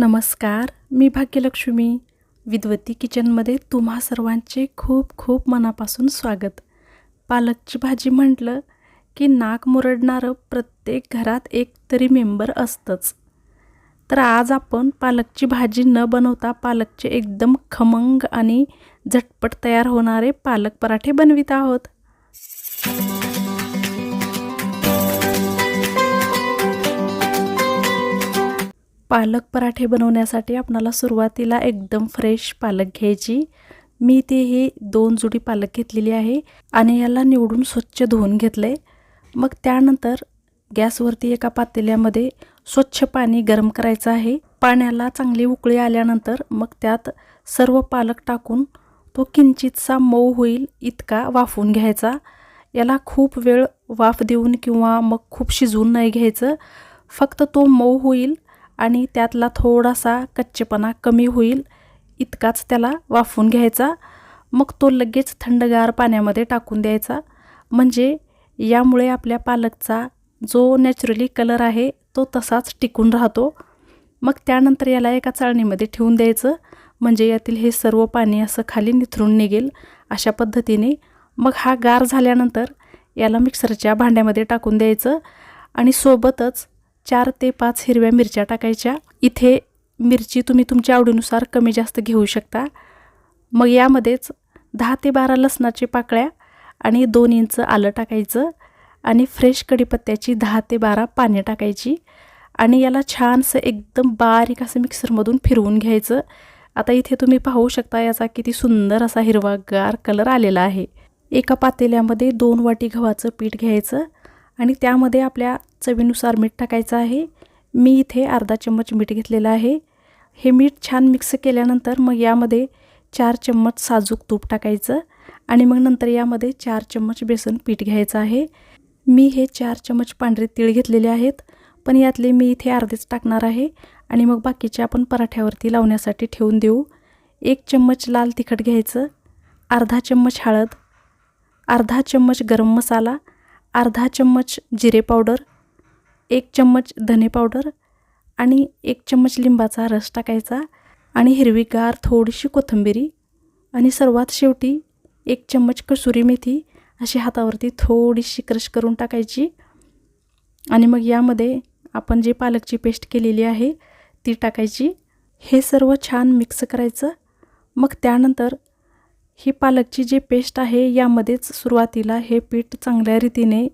नमस्कार मी भाग्यलक्ष्मी. विद्वती किचनमध्ये तुम्हा सर्वांचे खूप खूप मनापासून स्वागत. पालकची भाजी म्हटलं की नाक मुरडणारं प्रत्येक घरात एक तरी मेंबर असतंच. तर आज आपण पालकची भाजी न बनवता पालकचे एकदम खमंग आणि झटपट तयार होणारे पालक पराठे बनवित आहोत. पालक पराठे बनवण्यासाठी आपणाला सुरुवातीला एकदम फ्रेश पालक घ्यायची. मी ते ही दोन जुडी पालक घेतलेली आहे आणि याला निवडून स्वच्छ धुवून घेतले मग त्यानंतर गॅसवरती एका पातेल्यामध्ये स्वच्छ पाणी गरम करायचं आहे. पाण्याला चांगली उकळी आल्यानंतर मग त्यात सर्व पालक टाकून तो किंचितसा मऊ होईल इतका वाफवून घ्यायचा. याला खूप वेळ वाफ देऊन किंवा मग खूप शिजवून नाही घ्यायचं. फक्त तो मऊ होईल आणि त्यातला थोडासा कच्चेपणा कमी होईल इतकाच त्याला वाफवून घ्यायचा. मग तो लगेच थंडगार पाण्यामध्ये टाकून द्यायचा. म्हणजे यामुळे आपल्या पालकचा जो नॅचरली कलर आहे तो तसाच टिकून राहतो. मग त्यानंतर याला एका चाळणीमध्ये ठेवून द्यायचं. म्हणजे यातील हे सर्व पाणी असं खाली निथरून निघेल अशा पद्धतीने. मग हा गार झाल्यानंतर याला मिक्सरच्या भांड्यामध्ये टाकून द्यायचं आणि सोबतच चार ते पाच हिरव्या मिरच्या टाकायच्या. इथे मिरची तुम्ही तुमच्या आवडीनुसार कमी जास्त घेऊ शकता. मग यामध्येच दहा ते बारा लसणाचे पाकळ्या आणि दोन इंच आलं टाकायचं आणि फ्रेश कढीपत्त्याची दहा ते बारा पाने टाकायची. आणि याला छानसं एकदम बारीक असं मिक्सरमधून फिरवून घ्यायचं. आता इथे तुम्ही पाहू शकता याचा किती सुंदर असा हिरवागार कलर आलेला आहे. एका पातेल्यामध्ये दोन वाटी गव्हाचं पीठ घ्यायचं. आणि त्यामध्ये आपल्या चवीनुसार मीठ टाकायचं आहे. मी इथे अर्धा चम्मच मीठ घेतलेलं आहे. हे मीठ छान मिक्स केल्यानंतर मग यामध्ये चार चम्मच साजूक तूप टाकायचं आणि मग नंतर यामध्ये चार चम्मच बेसन पीठ घ्यायचं आहे. मी हे चार चम्मच पांढरे तीळ घेतलेले आहेत पण यातले मी इथे अर्धेच टाकणार आहे आणि मग बाकीचे आपण पराठ्यावरती लावण्यासाठी ठेवून देऊ. एक चम्मच लाल तिखट घ्यायचं अर्धा चम्मच हळद अर्धा चम्मच गरम मसाला अर्धा चम्मच जिरे पावडर एक चम्मच धने पावडर आणि एक चम्मच लिंबाचा रस टाकायचा आणि हिरवीगार थोडीशी कोथिंबिरी आणि सर्वात शेवटी एक चम्मच कसुरी मेथी अशी हातावरती थोडीशी क्रश करून टाकायची. आणि मग यामध्ये आपण जे पालकची पेस्ट केलेली आहे ती टाकायची. हे सर्व छान मिक्स करायचं. मग त्यानंतर ही पालकची जी पेस्ट आहे यामध्येच सुरुवातीला हे पीठ चांगल्या रीतीने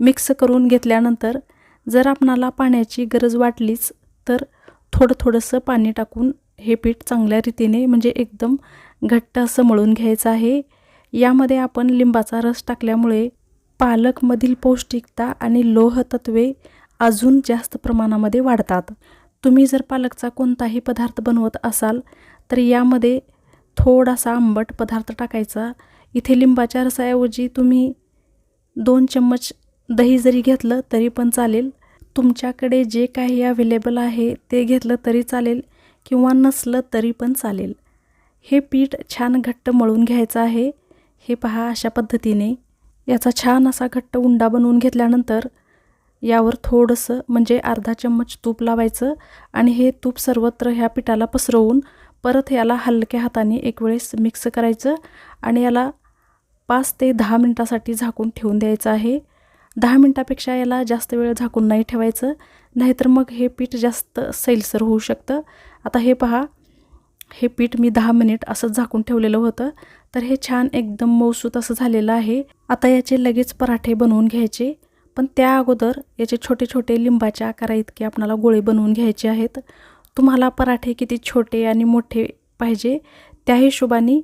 मिक्स करून घेतल्यानंतर जर आपणाला पाण्याची गरज वाटलीच तर थोडं थोडंसं पाणी टाकून हे पीठ चांगल्या रीतीने म्हणजे एकदम घट्ट असं मळून घ्यायचं आहे. यामध्ये आपण लिंबाचा रस टाकल्यामुळे पालकमधील पौष्टिकता आणि लोहतत्वे अजून जास्त प्रमाणामध्ये वाढतात. तुम्ही जर पालकचा कोणताही पदार्थ बनवत असाल तर यामध्ये थोडासा आंबट पदार्थ टाकायचा. इथे लिंबाच्या रसाऐवजी तुम्ही दोन चम्मच दही जरी घेतलं तरी पण चालेल. तुमच्याकडे जे काही अवेलेबल आहे ते घेतलं तरी चालेल किंवा नसलं तरी पण चालेल. हे पीठ छान घट्ट मळून घ्यायचं आहे. हे पहा अशा पद्धतीने. याचा छान असा घट्ट उंडा बनवून घेतल्यानंतर यावर थोडंसं म्हणजे अर्धा चम्मच तूप लावायचं आणि हे तूप सर्वत्र ह्या पिठाला पसरवून परत याला हलक्या हाताने एक वेळेस मिक्स करायचं आणि याला पाच ते दहा मिनटासाठी झाकून ठेवून द्यायचं आहे. दहा मिनटापेक्षा याला जास्त वेळ झाकून नाही ठेवायचं नाहीतर मग हे पीठ जास्त सैलसर होऊ शकतं. आता हे पहा हे पीठ मी दहा मिनिट असंच झाकून ठेवलेलं होतं तर हे छान एकदम मौसूत असं झालेलं आहे. आता याचे लगेच पराठे बनवून घ्यायचे पण त्या अगोदर याचे छोटे छोटे लिंबाच्या आकारा इतके आपणाला गोळे बनवून घ्यायचे आहेत. तुम्हाला पराठे किती छोटे आणि मोठे पाहिजे त्या हिशोबाने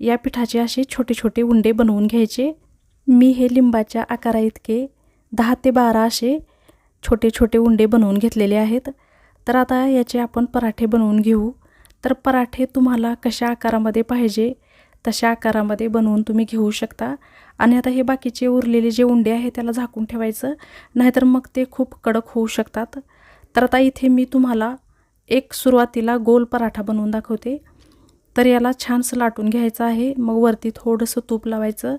या पिठाचे असे छोटे छोटे उंडे बनवून घ्यायचे. मी हे लिंबाच्या आकारा इतके दहा ते बारा असे छोटे छोटे उंडे बनवून घेतलेले आहेत. तर आता याचे आपण पराठे बनवून घेऊ. तर पराठे तुम्हाला कशा आकारामध्ये पाहिजे तशा आकारामध्ये बनवून तुम्ही घेऊ शकता. आणि आता हे बाकीचे उरलेले जे उंडे आहे त्याला झाकून ठेवायचं. नाहीतर मग ते खूप कडक होऊ शकतात. तर आता इथे मी तुम्हाला एक सुरुवातीला गोल पराठा बनवून दाखवते. तर याला छानसं लाटून घ्यायचं आहे. मग वरती थोडंसं तूप लावायचं.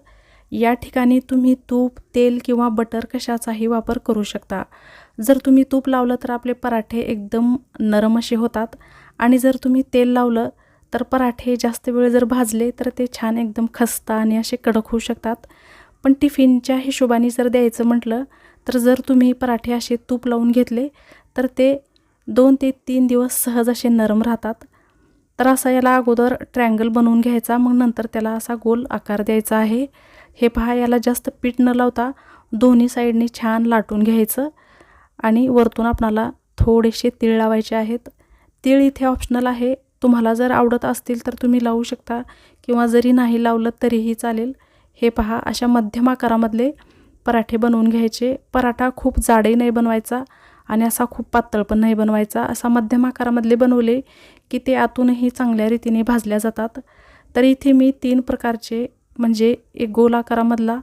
या ठिकाणी तुम्ही तूप तेल किंवा बटर कशाचाही वापर करू शकता. जर तुम्ही तूप लावलं तर आपले पराठे एकदम नरम असे होतात. आणि जर तुम्ही तेल लावलं तर पराठे जास्त वेळ जर भाजले तर ते छान एकदम खस्ता आणि असे कडक होऊ शकतात. पण टिफिनच्या हिशोबाने जर द्यायचं म्हटलं तर जर तुम्ही पराठे असे तूप लावून घेतले तर ते दोन ते तीन दिवस सहज असे नरम राहतात. तर असा याला अगोदर ट्रँगल बनवून घ्यायचा मग नंतर त्याला असा गोल आकार द्यायचा आहे. हे पहा याला जास्त पीठ न लावता दोन्ही साईडने छान लाटून घ्यायचं आणि वरतून आपणाला थोडेसे तीळ लावायचे आहेत. तीळ इथे ऑप्शनल आहे. तुम्हाला जर आवडत असतील तर तुम्ही लावू शकता किंवा जरी नाही लावलं तरीही चालेल. हे पहा अशा मध्यम आकारामधले पराठे बनवून घ्यायचे. पराठा खूप जाडही नाही बनवायचा. आणि असा खूप पातळ पण नाही बनवायचा. असा मध्यम आकारामधले बनवले की ते आतूनही चांगल्या रीतीने भाजल्या जातात. तर इथे मी तीन प्रकारचे म्हणजे एक गोल आकारामधला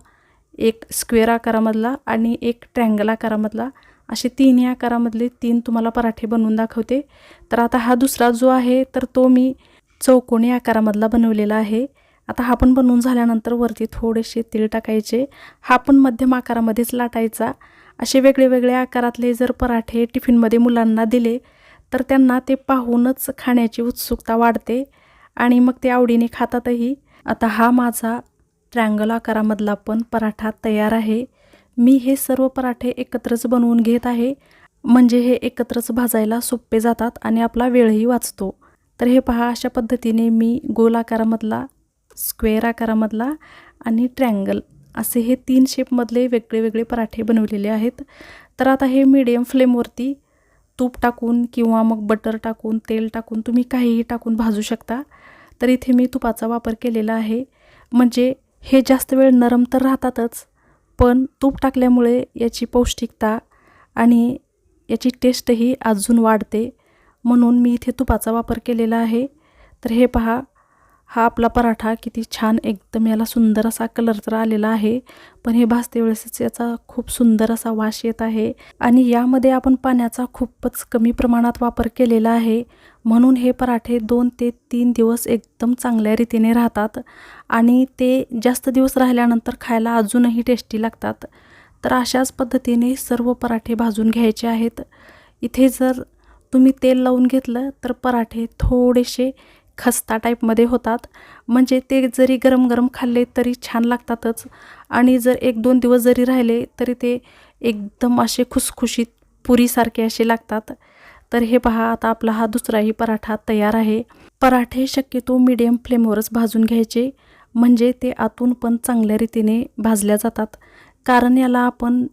एक स्क्वेअर आकारामधला आणि एक ट्रँगल आकारामधला असे तिन्ही आकारामधले तीन तुम्हाला पराठे बनवून दाखवते. तर आता हा दुसरा जो आहे तर तो मी चौकोनी आकारामधला बनवलेला आहे. आता हा पण बनवून झाल्यानंतर वरती थोडेसे तीळ टाकायचे. हा पण मध्यम आकारामध्येच लाटायचा. असे वेगळे वेगळे आकारातले जर पराठे टिफिनमध्ये मुलांना दिले तर त्यांना ते पाहूनच खाण्याची उत्सुकता वाढते आणि मग ते आवडीने खातातही. आता हा माझा ट्रँगल आकारामधला पण पराठा तयार आहे. मी हे सर्व पराठे एकत्रच बनवून घेत आहे. म्हणजे हे एकत्रच भाजायला सोपे जातात आणि आपला वेळही वाचतो. तर हे पहा अशा पद्धतीने मी गोल आकारामधला स्क्वेअर आकारामधला आणि ट्रँगल असे हे तीन शेपमधले वेगळे वेगळे पराठे बनवलेले आहेत. तर आता हे मीडियम फ्लेमवरती तूप टाकून किंवा मग बटर टाकून तेल टाकून तुम्ही काहीही टाकून भाजू शकता. तर इथे मी तुपाचा वापर केलेला आहे. म्हणजे हे जास्त वेळ नरम तर राहतातच पण तूप टाकल्यामुळे याची पौष्टिकता आणि याची टेस्टही अजून वाढते. म्हणून मी इथे तुपाचा वापर केलेला आहे. तर हे पहा हा आपला पराठा किती छान एकदम याला सुंदर असा कलर तर आलेला आहे पण हे भाजते वेळेसच याचा खूप सुंदर असा वास येत आहे. आणि यामध्ये आपण पाण्याचा खूपच कमी प्रमाणात वापर केलेला आहे म्हणून हे पराठे दोन ते तीन दिवस एकदम चांगल्या रीतीने राहतात आणि ते जास्त दिवस राहिल्यानंतर खायला अजूनही टेस्टी लागतात. तर अशाच पद्धतीने सर्व पराठे भाजून घ्यायचे आहेत. इथे जर तुम्ही तेल लावून घेतलं तर पराठे थोडेसे खस्ता टाईपमध्ये होतात. म्हणजे ते जरी गरम गरम खाल्ले तरी छान लागतातच. आणि जर एक दोन दिवस जरी राहिले तरी ते एकदम असे खुसखुशीत पुरीसारखे असे लागतात. तर हे पहा आता आपला हा दुसराही पराठा तयार आहे. पराठे शक्यतो मीडियम फ्लेमवरच भाजून घ्यायचे. म्हणजे ते आतून पण चांगल्या रीतीने भाजल्या जातात. कारण याला आपण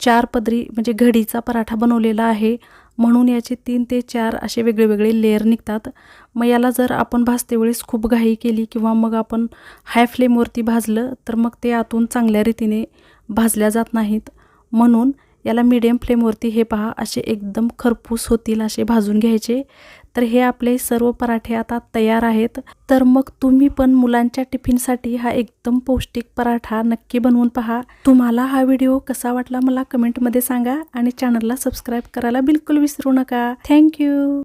चार पदरी म्हणजे घडीचा पराठा बनवलेला आहे. म्हणून याचे तीन ते चार असे वेगळेवेगळे लेअर निघतात. मग याला जर आपण भाजते वेळेस खूप घाई केली किंवा मग आपण हाय फ्लेमवरती भाजलं तर मग ते आतून चांगल्या रीतीने भाजल्या जात नाहीत. म्हणून याला मीडियम फ्लेमवरती हे पहा असे एकदम खरपूस होतील असे भाजून घ्यायचे. तर हे आपले सर्व पराठे आता तयार आहेत. तर मग तुम्ही पण मुलांच्या टिफिनसाठी हा एकदम पौष्टिक पराठा नक्की बनवून पहा. तुम्हाला हा व्हिडिओ कसा वाटला मला कमेंटमध्ये सांगा आणि चॅनलला सबस्क्राईब करायला बिलकुल विसरू नका. थँक्यू